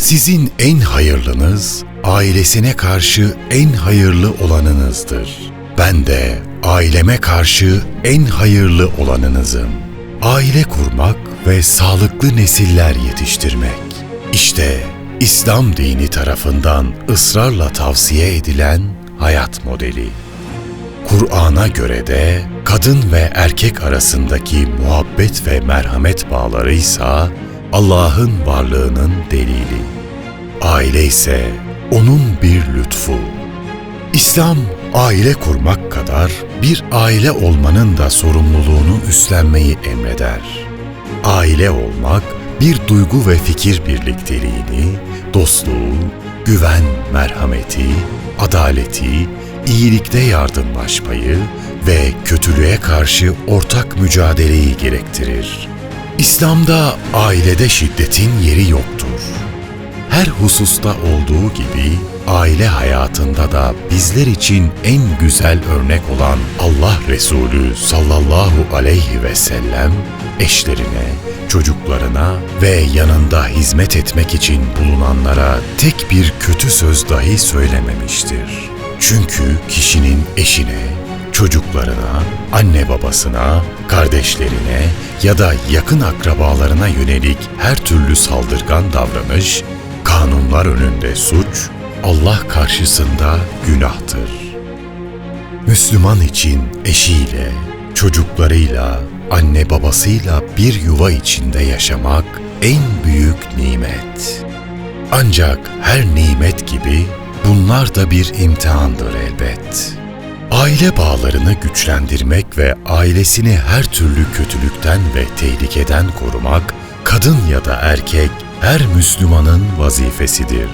Sizin en hayırlınız, ailesine karşı en hayırlı olanınızdır. Ben de aileme karşı en hayırlı olanınızım. Aile kurmak ve sağlıklı nesiller yetiştirmek. İşte İslam dini tarafından ısrarla tavsiye edilen hayat modeli. Kur'an'a göre de kadın ve erkek arasındaki muhabbet ve merhamet bağları ise Allah'ın varlığının delili. Aile ise onun bir lütfu. İslam aile kurmak kadar bir aile olmanın da sorumluluğunu üstlenmeyi emreder. Aile olmak bir duygu ve fikir birlikteliğini, dostluğu, güven, merhameti, adaleti, iyilikte yardımlaşmayı ve kötülüğe karşı ortak mücadeleyi gerektirir. İslam'da ailede şiddetin yeri yoktur. Her hususta olduğu gibi aile hayatında da bizler için en güzel örnek olan Allah Resulü sallallahu aleyhi ve sellem eşlerine, çocuklarına ve yanında hizmet etmek için bulunanlara tek bir kötü söz dahi söylememiştir. Çünkü kişinin eşine, çocuklarına, anne babasına, kardeşlerine ya da yakın akrabalarına yönelik her türlü saldırgan davranış, kanunlar önünde suç, Allah karşısında günahtır. Müslüman için eşiyle, çocuklarıyla, anne babasıyla bir yuva içinde yaşamak en büyük nimet. Ancak her nimet gibi bunlar da bir imtihandır elbet. Aile bağlarını güçlendirmek ve ailesini her türlü kötülükten ve tehlikeden korumak, kadın ya da erkek her Müslümanın vazifesidir.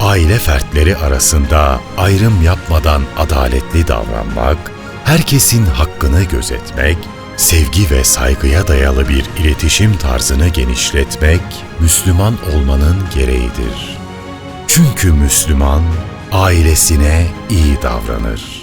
Aile fertleri arasında ayrım yapmadan adaletli davranmak, herkesin hakkını gözetmek, sevgi ve saygıya dayalı bir iletişim tarzını genişletmek Müslüman olmanın gereğidir. Çünkü Müslüman ailesine iyi davranır.